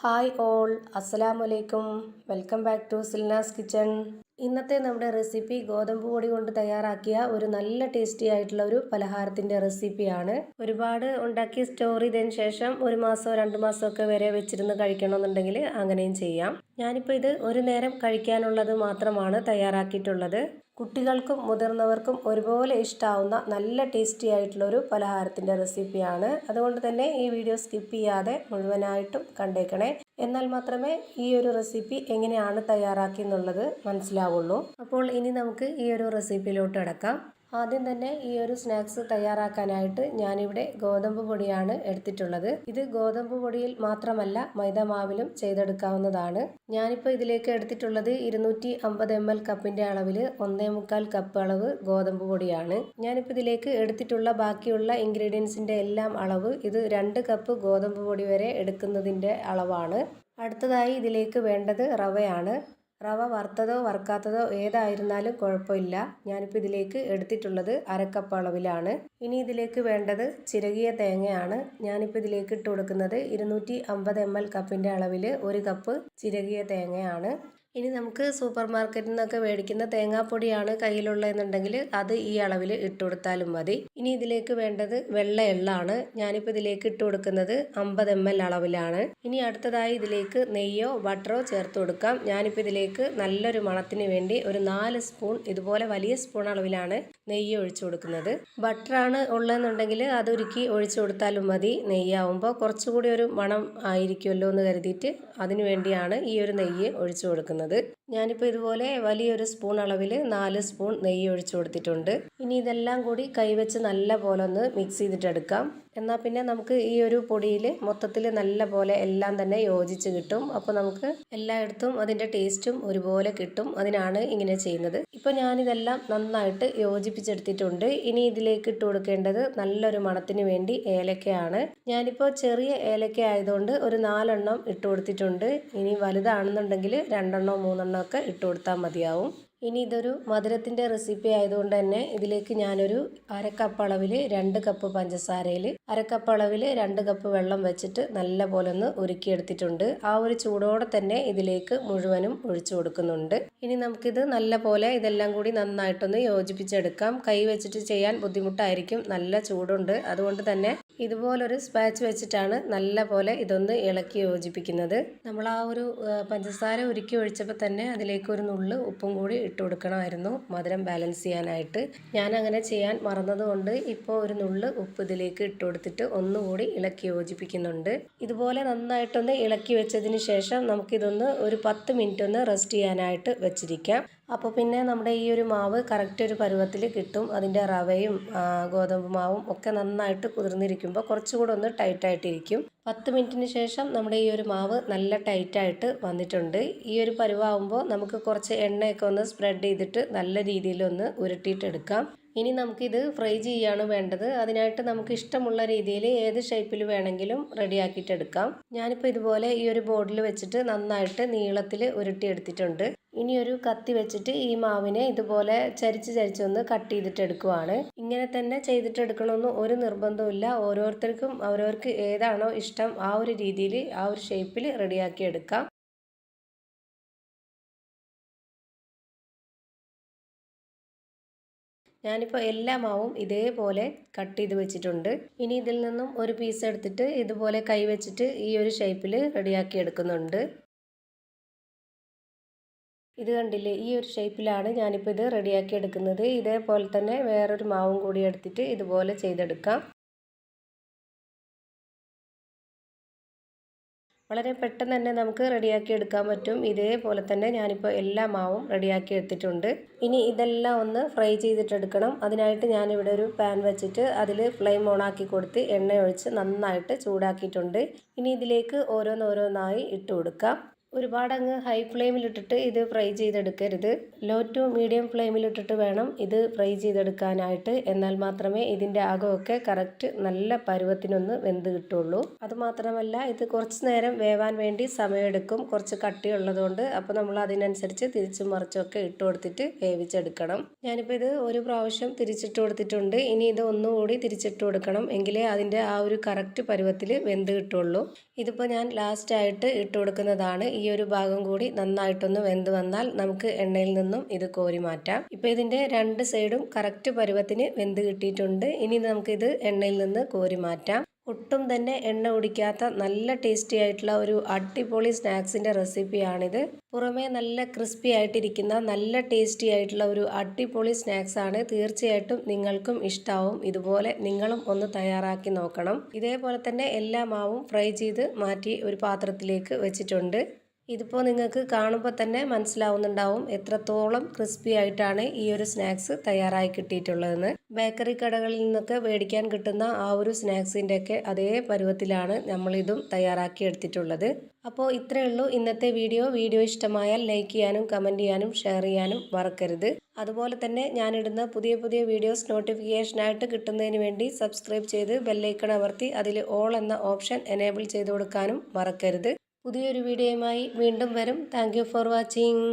Hi all അസ്സലാമലൈക്കും welcome back to Silnas kitchen. ഇന്നത്തെ നമ്മുടെ റെസിപ്പി ഗോതമ്പ് പൊടി കൊണ്ട് തയ്യാറാക്കിയ ഒരു നല്ല ടേസ്റ്റി ആയിട്ടുള്ള ഒരു പലഹാരത്തിന്റെ റെസിപ്പിയാണ്. ഒരുപാട് ഉണ്ടാക്കി സ്റ്റോർ ചെയ്തതിന് ശേഷം ഒരു മാസമോ രണ്ട് മാസമൊക്കെ വരെ വെച്ചിരുന്ന് കഴിക്കണമെന്നുണ്ടെങ്കിൽ അങ്ങനെയും ചെയ്യാം. ഞാനിപ്പോൾ ഇത് ഒരു നേരം കഴിക്കാനുള്ളത് മാത്രമാണ് തയ്യാറാക്കിയിട്ടുള്ളത്. കുട്ടികൾക്കും മുതിർന്നവർക്കും ഒരുപോലെ ഇഷ്ടാവുന്ന നല്ല ടേസ്റ്റി ആയിട്ടുള്ള ഒരു പലഹാരത്തിന്റെ റെസിപ്പിയാണ്. അതുകൊണ്ട് തന്നെ ഈ വീഡിയോ സ്കിപ്പ് ചെയ്യാതെ മുഴുവനായിട്ടും കണ്ടേക്കണേ. എന്നാൽ മാത്രമേ ഈ ഒരു റെസിപ്പി എങ്ങനെയാണ് തയ്യാറാക്കി എന്നുള്ളത് മനസ്സിലാവുള്ളൂ. അപ്പോൾ ഇനി നമുക്ക് ഈ ഒരു റെസിപ്പിയിലോട്ട് കിടക്കാം ആദ്യം തന്നെ ഈ ഒരു സ്നാക്സ് തയ്യാറാക്കാനായിട്ട് ഞാനിവിടെ ഗോതമ്പ് പൊടിയാണ് എടുത്തിട്ടുള്ളത്. ഇത് ഗോതമ്പ് പൊടിയിൽ മാത്രമല്ല മൈദ മാവിലും ചെയ്തെടുക്കാവുന്നതാണ്. ഞാനിപ്പോൾ ഇതിലേക്ക് എടുത്തിട്ടുള്ളത് ഇരുന്നൂറ്റി അമ്പത് എം എൽ കപ്പിന്റെ അളവിൽ ഒന്നേ മുക്കാൽ കപ്പ് അളവ് ഗോതമ്പ് പൊടിയാണ്. ഞാനിപ്പോൾ ഇതിലേക്ക് എടുത്തിട്ടുള്ള ബാക്കിയുള്ള ഇൻഗ്രീഡിയൻസിന്റെ എല്ലാം അളവ് ഇത് രണ്ട് കപ്പ് ഗോതമ്പ് പൊടി വരെ എടുക്കുന്നതിന്റെ അളവാണ്. അടുത്തതായി ഇതിലേക്ക് വേണ്ടത് റവയാണ്. റവ വറുത്തതോ വറുക്കാത്തതോ ഏതായിരുന്നാലും കുഴപ്പമില്ല. ഞാനിപ്പോൾ ഇതിലേക്ക് എടുത്തിട്ടുള്ളത് അരക്കപ്പ് അളവിലാണ്. ഇനി ഇതിലേക്ക് വേണ്ടത് ചിരകിയ തേങ്ങയാണ്. ഞാനിപ്പോൾ ഇതിലേക്ക് ഇട്ട് കൊടുക്കുന്നത് ഇരുന്നൂറ്റി അമ്പത് എം എൽ കപ്പിന്റെ അളവിൽ ഒരു കപ്പ് ചിരകിയ തേങ്ങയാണ്. ഇനി നമുക്ക് സൂപ്പർ മാർക്കറ്റിൽ നിന്നൊക്കെ മേടിക്കുന്ന തേങ്ങാപ്പൊടിയാണ് കയ്യിലുള്ളതെന്നുണ്ടെങ്കിൽ അത് ഈ അളവിൽ ഇട്ട് കൊടുത്താലും മതി. ഇനി ഇതിലേക്ക് വേണ്ടത് വെള്ള എള്ളാണ്. ഞാനിപ്പോൾ ഇതിലേക്ക് ഇട്ട് കൊടുക്കുന്നത് അമ്പത് എം എൽ അളവിലാണ്. ഇനി അടുത്തതായി ഇതിലേക്ക് നെയ്യോ ബട്ടറോ ചേർത്ത് കൊടുക്കാം. ഞാനിപ്പോൾ ഇതിലേക്ക് നല്ലൊരു മണത്തിന് വേണ്ടി ഒരു നാല് സ്പൂൺ ഇതുപോലെ വലിയ സ്പൂൺ അളവിലാണ് നെയ്യ് ഒഴിച്ചു കൊടുക്കുന്നത്. ബട്ടറാണ് ഉള്ളതെന്നുണ്ടെങ്കിൽ അതൊരുക്കി ഒഴിച്ചു കൊടുത്താലും മതി. നെയ്യാവുമ്പോൾ കുറച്ചുകൂടി ഒരു മണം ആയിരിക്കുമല്ലോ എന്ന് കരുതിയിട്ട് അതിനു വേണ്ടിയാണ് ഈ ഒരു നെയ്യ് ഒഴിച്ചു കൊടുക്കുന്നത്. ഞാനിപ്പോൾ ഇതുപോലെ വലിയൊരു സ്പൂൺ അളവിൽ നാല് സ്പൂൺ നെയ്യ് ഒഴിച്ചു കൊടുത്തിട്ടുണ്ട്. ഇനി ഇതെല്ലാം കൂടി കൈവച്ച് നല്ല പോലെ ഒന്ന് മിക്സ് ചെയ്തിട്ടെടുക്കാം. എന്നാൽ പിന്നെ നമുക്ക് ഈ ഒരു പൊടിയിൽ മൊത്തത്തിൽ നല്ല പോലെ എല്ലാം തന്നെ യോജിച്ച് കിട്ടും. അപ്പോൾ നമുക്ക് എല്ലായിടത്തും അതിന്റെ ടേസ്റ്റും ഒരുപോലെ കിട്ടും. അതിനാണ് ഇങ്ങനെ ചെയ്യുന്നത്. ഇപ്പോൾ ഞാനിതെല്ലാം നന്നായിട്ട് യോജിപ്പിച്ചെടുത്തിട്ടുണ്ട്. ഇനി ഇതിലേക്ക് ഇട്ട് കൊടുക്കേണ്ടത് നല്ലൊരു മണത്തിന് വേണ്ടി ഏലക്കയാണ്. ഞാനിപ്പോൾ ചെറിയ ഏലക്ക ആയതുകൊണ്ട് ഒരു നാലെണ്ണം ഇട്ട് കൊടുത്തിട്ടുണ്ട്. ഇനി വലുതാണെന്നുണ്ടെങ്കിൽ രണ്ടെണ്ണോ മൂന്നെണ്ണോ ഒക്കെ ഇട്ട് കൊടുത്താൽ മതിയാവും. ഇനി ഇതൊരു മധുരത്തിന്റെ റെസിപ്പി ആയതുകൊണ്ട് തന്നെ ഇതിലേക്ക് ഞാനൊരു അരക്കപ്പ് അളവിൽ രണ്ട് കപ്പ് പഞ്ചസാരയിൽ അരക്കപ്പ് അളവിൽ രണ്ട് കപ്പ് വെള്ളം വെച്ചിട്ട് നല്ല പോലെ ഒന്ന് ഉരുക്കിയെടുത്തിട്ടുണ്ട്. ആ ഒരു ചൂടോടെ തന്നെ ഇതിലേക്ക് മുഴുവനും ഒഴിച്ചു കൊടുക്കുന്നുണ്ട്. ഇനി നമുക്കിത് നല്ല പോലെ ഇതെല്ലാം കൂടി നന്നായിട്ടൊന്ന് യോജിപ്പിച്ചെടുക്കാം. കൈ വെച്ചിട്ട് ചെയ്യാൻ ബുദ്ധിമുട്ടായിരിക്കും. നല്ല ചൂടുണ്ട്. അതുകൊണ്ട് തന്നെ ഇതുപോലൊരു സ്പാച്ച് വെച്ചിട്ടാണ് നല്ല പോലെ ഇതൊന്ന് ഇളക്കി യോജിപ്പിക്കുന്നത്. നമ്മൾ ആ ഒരു പഞ്ചസാര ഉരുക്കി ഒഴിച്ചപ്പോൾ തന്നെ അതിലേക്ക് ഒരു നുള്ള് ഉപ്പും കൂടി ഇട്ട് കൊടുക്കണമായിരുന്നു. മധുരം ബാലൻസ് ചെയ്യാനായിട്ട്. ഞാൻ അങ്ങനെ ചെയ്യാൻ മറന്നതുകൊണ്ട് ഇപ്പോൾ ഒരു നുള്ള് ഉപ്പ് ഇതിലേക്ക് ഇട്ട് കൊടുത്തിട്ട് ഒന്നുകൂടി ഇളക്കി യോജിപ്പിക്കുന്നുണ്ട്. ഇതുപോലെ നന്നായിട്ടൊന്ന് ഇളക്കി വെച്ചതിന് ശേഷം നമുക്കിതൊന്ന് ഒരു പത്ത് മിനിറ്റ് ഒന്ന് റെസ്റ്റ് ചെയ്യാനായിട്ട് വെച്ചിരിക്കാം. അപ്പോൾ പിന്നെ നമ്മുടെ ഈ ഒരു മാവ് കറക്റ്റ് ഒരു പരുവത്തിൽ കിട്ടും. അതിന്റെ റവയും ഗോതമ്പ് മാവും ഒക്കെ നന്നായിട്ട് കുതിർന്നിരിക്കുമ്പോൾ കുറച്ചുകൂടെ ഒന്ന് ടൈറ്റായിട്ടിരിക്കും പത്ത് മിനിറ്റിന് ശേഷം നമ്മുടെ ഈ ഒരു മാവ് നല്ല ടൈറ്റായിട്ട് വന്നിട്ടുണ്ട്. ഈ ഒരു പരുവാകുമ്പോൾ നമുക്ക് കുറച്ച് എണ്ണയൊക്കെ ഒന്ന് സ്പ്രെഡ് ചെയ്തിട്ട് നല്ല രീതിയിലൊന്ന് ഉരുട്ടിയിട്ടെടുക്കാം. ഇനി നമുക്കിത് ഫ്രൈ ചെയ്യാണ് വേണ്ടത്. അതിനായിട്ട് നമുക്ക് ഇഷ്ടമുള്ള രീതിയിൽ ഏത് ഷേപ്പിൽ വേണമെങ്കിലും റെഡിയാക്കിയിട്ടെടുക്കാം ഞാനിപ്പോൾ ഇതുപോലെ ഈ ഒരു ബോർഡിൽ വെച്ചിട്ട് നന്നായിട്ട് നീളത്തിൽ ഉരുട്ടിയെടുത്തിട്ടുണ്ട് ഇനി ഒരു കത്തി വെച്ചിട്ട് ഈ മാവിനെ ഇതുപോലെ ചരിച്ച് ചരിച്ചൊന്ന് കട്ട് ചെയ്തിട്ട് എടുക്കുവാണ്. ഇങ്ങനെ തന്നെ ചെയ്തിട്ടെടുക്കണമെന്ന് ഒരു നിർബന്ധമില്ല ഓരോരുത്തർക്കും അവരവർക്ക് ഏതാണോ ഇഷ്ടം ആ ഒരു രീതിയിൽ ആ ഒരു ഷേപ്പിൽ റെഡിയാക്കി എടുക്കാം. ഞാനിപ്പോൾ എല്ലാ മാവും ഇതേപോലെ കട്ട് ചെയ്ത് വെച്ചിട്ടുണ്ട്. ഇനി ഇതിൽ നിന്നും ഒരു പീസ് എടുത്തിട്ട് ഇതുപോലെ കൈ വെച്ചിട്ട് ഈ ഒരു ഷേപ്പിൽ റെഡിയാക്കി എടുക്കുന്നുണ്ട്. ഇത് കണ്ടില്ലേ? ഈ ഒരു ഷേപ്പിലാണ് ഞാനിപ്പോൾ ഇത് റെഡിയാക്കി എടുക്കുന്നത്. ഇതേപോലെ തന്നെ വേറൊരു മാവും കൂടി എടുത്തിട്ട് ഇതുപോലെ ചെയ്തെടുക്കാം. വളരെ പെട്ടെന്ന് തന്നെ നമുക്ക് റെഡിയാക്കി എടുക്കാൻ പറ്റും. ഇതേപോലെ തന്നെ ഞാനിപ്പോൾ എല്ലാ മാവും റെഡിയാക്കി എടുത്തിട്ടുണ്ട്. ഇനി ഇതെല്ലാം ഒന്ന് ഫ്രൈ ചെയ്തിട്ടെടുക്കണം അതിനായിട്ട് ഞാനിവിടെ ഒരു പാൻ വെച്ചിട്ട് അതിൽ ഫ്ലെയിം ഓണാക്കി കൊടുത്ത് എണ്ണ ഒഴിച്ച് നന്നായിട്ട് ചൂടാക്കിയിട്ടുണ്ട്. ഇനി ഇതിലേക്ക് ഓരോന്നോരോന്നായി ഇട്ട് കൊടുക്കാം. ഒരുപാട് അങ്ങ് ഹൈ ഫ്ലെയിമിലിട്ടിട്ട് ഇത് ഫ്രൈ ചെയ്തെടുക്കരുത്. ലോ ടു മീഡിയം ഫ്ലെയിമിലിട്ടിട്ട് വേണം ഇത് ഫ്രൈ ചെയ്തെടുക്കാനായിട്ട്. എന്നാൽ മാത്രമേ ഇതിന്റെ അകമൊക്കെ കറക്റ്റ് നല്ല പരുവത്തിനൊന്ന് വെന്ത് കിട്ടുള്ളൂ. അതുമാത്രമല്ല ഇത് കുറച്ച് നേരം വേവാൻ വേണ്ടി സമയമെടുക്കും. കുറച്ച് കട്ടിയുള്ളതുകൊണ്ട് അപ്പോൾ നമ്മൾ അതിനനുസരിച്ച് തിരിച്ചും മറിച്ചൊക്കെ ഇട്ട് കൊടുത്തിട്ട് വേവിച്ചെടുക്കണം. ഞാനിപ്പോൾ ഇത് ഒരു പ്രാവശ്യം തിരിച്ചിട്ട് കൊടുത്തിട്ടുണ്ട്. ഇനി ഇത് ഒന്നുകൂടി തിരിച്ചിട്ട് കൊടുക്കണം എങ്കിലേ അതിന്റെ ആ ഒരു കറക്റ്റ് പരുവത്തിൽ വെന്ത് കിട്ടുള്ളൂ. ഇതിപ്പോൾ ഞാൻ ലാസ്റ്റായിട്ട് ഇട്ട് കൊടുക്കുന്നതാണ്. ഈ ഒരു ഭാഗം കൂടി നന്നായിട്ടൊന്ന് വെന്ത് വന്നാൽ നമുക്ക് എണ്ണയിൽ നിന്നും ഇത് കോരി മാറ്റാം. ഇപ്പോൾ ഇതിന്റെ രണ്ട് സൈഡും കറക്റ്റ് പരുവത്തിന് വെന്ത് കിട്ടിയിട്ടുണ്ട്. ഇനി നമുക്കിത് എണ്ണയിൽ നിന്ന് കോരി മാറ്റാം. ഒട്ടും തന്നെ എണ്ണ ഒടിക്കാത്ത നല്ല ടേസ്റ്റി ആയിട്ടുള്ള ഒരു അടിപൊളി സ്നാക്സിന്റെ റെസിപ്പിയാണിത് പുറമേ നല്ല ക്രിസ്പി ആയിട്ടിരിക്കുന്ന നല്ല ടേസ്റ്റി ആയിട്ടുള്ള ഒരു അടിപൊളി സ്നാക്സ് ആണ്. തീർച്ചയായിട്ടും നിങ്ങൾക്കും ഇഷ്ടാവും. ഇതുപോലെ നിങ്ങളും ഒന്ന് തയ്യാറാക്കി നോക്കണം. ഇതേപോലെ തന്നെ എല്ലാ മാവും ഫ്രൈ ചെയ്ത് മാറ്റി ഒരു പാത്രത്തിലേക്ക് വെച്ചിട്ടുണ്ട്. ഇതിപ്പോൾ നിങ്ങൾക്ക് കാണുമ്പോൾ തന്നെ മനസ്സിലാവുന്നുണ്ടാവും എത്രത്തോളം ക്രിസ്പി ആയിട്ടാണ് ഈ ഒരു സ്നാക്സ് തയ്യാറായി കിട്ടിയിട്ടുള്ളതെന്ന്. ബേക്കറി കടകളിൽ നിന്നൊക്കെ മേടിക്കാൻ കിട്ടുന്ന ആ ഒരു സ്നാക്സിന്റെയൊക്കെ അതേ പരുവത്തിലാണ് നമ്മളിതും തയ്യാറാക്കി എടുത്തിട്ടുള്ളത്. അപ്പോൾ ഇത്രയേ ഉള്ളൂ ഇന്നത്തെ വീഡിയോ. വീഡിയോ ഇഷ്ടമായാൽ ലൈക്ക് ചെയ്യാനും കമന്റ് ചെയ്യാനും ഷെയർ ചെയ്യാനും മറക്കരുത്. അതുപോലെ തന്നെ ഞാനിടുന്ന പുതിയ പുതിയ വീഡിയോസ് നോട്ടിഫിക്കേഷനായിട്ട് കിട്ടുന്നതിന് വേണ്ടി സബ്സ്ക്രൈബ് ചെയ്ത് ബെല്ലൈക്കൺ അമർത്തി അതിൽ ഓൾ എന്ന ഓപ്ഷൻ എനേബിൾ ചെയ്ത് കൊടുക്കാനും മറക്കരുത്. പുതിയൊരു വീഡിയോയുമായി വീണ്ടും വരും. Thank for watching